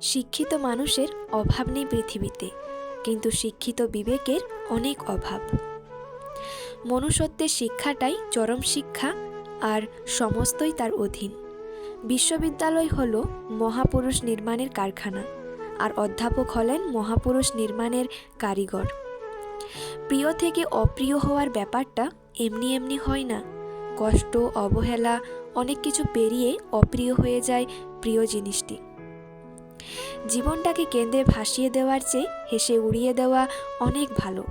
শিক্ষিত মানুষের অভাব নেই পৃথিবীতে, কিন্তু শিক্ষিত বিবেকের অনেক অভাব। মনুষ্যত্বের শিক্ষাটাই চরম শিক্ষা আর সমস্তই তার অধীন। বিশ্ববিদ্যালয় হল মহাপুরুষ নির্মাণের কারখানা আর অধ্যাপক হলেন মহাপুরুষ নির্মাণের কারিগর। প্রিয় থেকে অপ্রিয় হওয়ার ব্যাপারটা এমনি এমনি হয় না। কষ্ট, অবহেলা, অনেক কিছু পেরিয়ে অপ্রিয় হয়ে যায় প্রিয় জিনিসটি। জীবনটাকে কেন্দ্রে ভাসিয়ে দেওয়ার চেয়ে হেসে উড়িয়ে দেওয়া অনেক ভালো।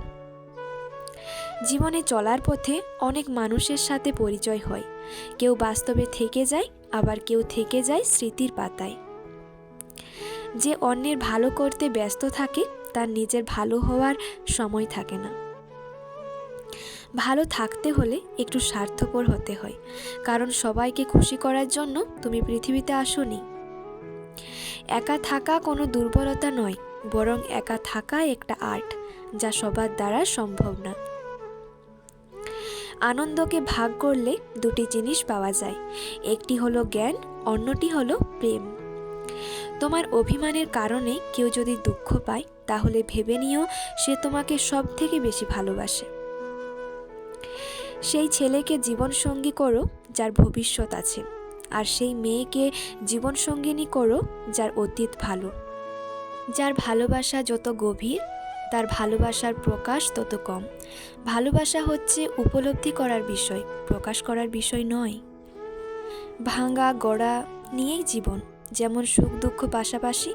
জীবনে চলার পথে অনেক মানুষের সাথে পরিচয় হয়। কেউ বাস্তবে থেকে যায়, আবার কেউ থেকে যায় স্মৃতির পাতায়। যে অন্যের ভালো করতে ব্যস্ত থাকে, তার নিজের ভালো হওয়ার সময় থাকে না। ভালো থাকতে হলে একটু স্বার্থপর হতে হয়। কারণ সবাইকে খুশি করার জন্য তুমি পৃথিবীতে আসোনি। একা থাকা কোনো দুর্বলতা নয়, বরং একা থাকা একটা আর্ট, যা সবার দ্বারা সম্ভব না। আনন্দকে ভাগ করলে দুটি জিনিস পাওয়া যায়, একটি হলো জ্ঞান, অন্যটি হলো প্রেম। তোমার অভিমানের কারণে কেউ যদি দুঃখ পায়, তাহলে ভেবে নিও সে তোমাকে সব থেকে বেশি ভালোবাসে। সেই ছেলেকে জীবনসঙ্গী করো, যার ভবিষ্যৎ আছে। আর সেই মেয়েকে জীবনসঙ্গিনী করো, যার অতীত ভালো। যার ভালোবাসা যত গভীর, তার ভালোবাসার প্রকাশ তত কম। ভালোবাসা হচ্ছে উপলব্ধি করার বিষয়, প্রকাশ করার বিষয় নয়। ভাঙা, গড়া নিয়েই জীবন, যেমন সুখ দুঃখ পাশাপাশি,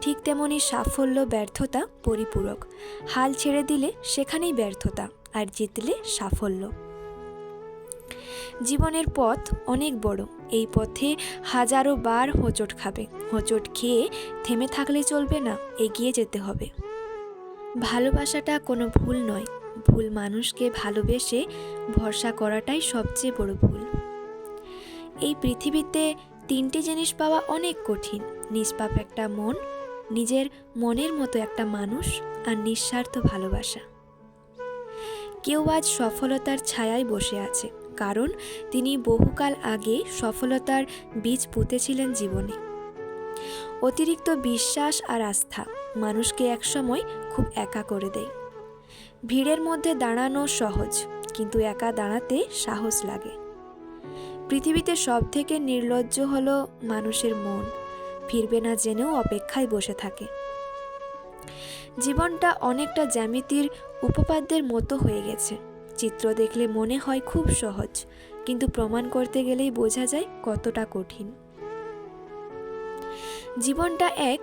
ঠিক তেমনই সাফল্য, ব্যর্থতা পরিপূরক। হাল ছেড়ে দিলে সেখানেই ব্যর্থতা, আর জিতলে সাফল্য। জীবনের পথ অনেক বড়। এই পথে হাজারো বার হোঁচট খাবে। হোঁচট খেয়ে থেমে থাকলে চলবে না, এগিয়ে যেতে হবে। ভালোবাসাটা কোনো ভুল নয়। ভুল মানুষকে ভালোবেসে ভরসা করাটাই সবচেয়ে বড় ভুল। এই পৃথিবীতে তিনটি জিনিস পাওয়া অনেক কঠিন। নিষ্পাপ একটা মন, নিজের মনের মতো একটা মানুষ আর নিঃস্বার্থ ভালোবাসা। কেউ আজ সফলতার ছায়ায় বসে আছে। কারণ তিনি বহুকাল আগে সফলতার বীজ পুঁতেছিলেন জীবনে। অতিরিক্ত বিশ্বাস আর আস্থা মানুষকে একসময় খুব একা করে দেয়। ভিড়ের মধ্যে দাঁড়ানো সহজ, কিন্তু একা দাঁড়াতে সাহস লাগে। পৃথিবীতে সব থেকে নির্লজ্জ হলো মানুষের মন, ফিরবে না জেনেও অপেক্ষায় বসে থাকে। জীবনটা অনেকটা জ্যামিতির উপপাদ্যের মতো হয়ে গেছে। চিত্র দেখলে মনে হয় খুব সহজ, কিন্তু প্রমাণ করতে গেলেই বোঝা যায় কতটা কঠিন। জীবনটা এক,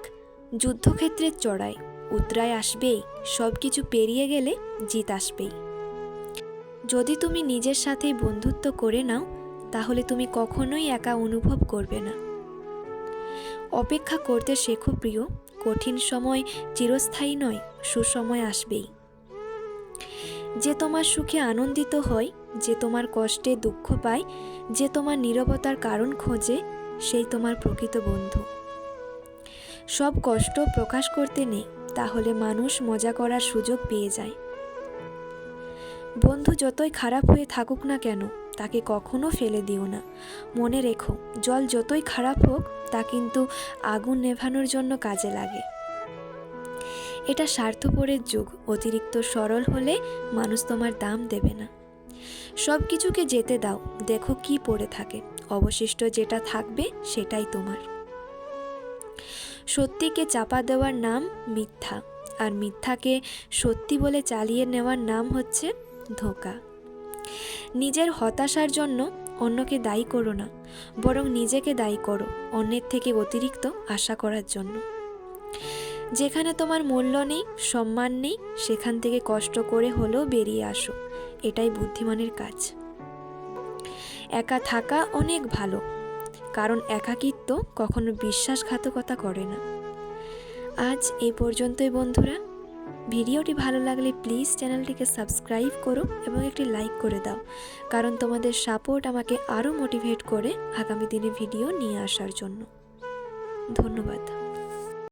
যুদ্ধক্ষেত্রের চড়াই। উতরায় আসবেই সব কিছু পেরিয়ে গেলে জিত আসবেই। যদি তুমি নিজের সাথেই বন্ধুত্ব করে নাও, তাহলে তুমি কখনোই একা অনুভব করবে না। অপেক্ষা করতে শেখো প্রিয়, কঠিন সময় চিরস্থায়ী নয়, সুসময় আসবেই। যে তোমার সুখে আনন্দিত হয়, যে তোমার কষ্টে দুঃখ পায়, যে তোমার নীরবতার কারণ খোঁজে, সেই তোমার প্রকৃত বন্ধু। সব কষ্ট প্রকাশ করতে নেই, তাহলে মানুষ মজা করার সুযোগ পেয়ে যায়। বন্ধু যতই খারাপ হয়ে থাকুক না কেন, তাকে কখনো ফেলে দিও না। মনে রেখো, জল যতই খারাপ হোক, তা কিন্তু আগুন নেভানোর জন্য কাজে লাগে। এটা স্বার্থপরের যুগ, অতিরিক্ত সরল হলে মানুষ তোমার দাম দেবে না। সব কিছুকে যেতে দাও, দেখো কি পড়ে থাকে। অবশিষ্ট যেটা থাকবে, সেটাই তোমার। সত্যিকে চাপা দেওয়ার নাম মিথ্যা, আর মিথ্যাকে সত্যি বলে চালিয়ে নেওয়ার নাম হচ্ছে ধোকা। নিজের হতাশার জন্য অন্যকে দায়ী করো না, বরং নিজেকে দায়ী করো, অন্যের থেকে অতিরিক্ত আশা করার জন্য। যেখানে তোমার মূল্য নেই, সম্মান নেই, সেখান থেকে কষ্ট করে হলেও বেরিয়ে আসো। এটাই বুদ্ধিমানের কাজ। একা থাকা অনেক ভালো, কারণ একাকিত্ব কখনো বিশ্বাসঘাতকতা করে না। আজ এই পর্যন্তই বন্ধুরা। ভিডিওটি ভালো লাগলে প্লিজ চ্যানেলটিকে সাবস্ক্রাইব করো এবং একটি লাইক করে দাও, কারণ তোমাদের সাপোর্ট আমাকে আরও মোটিভেট করে আগামী দিনে ভিডিও নিয়ে আসার জন্য। ধন্যবাদ।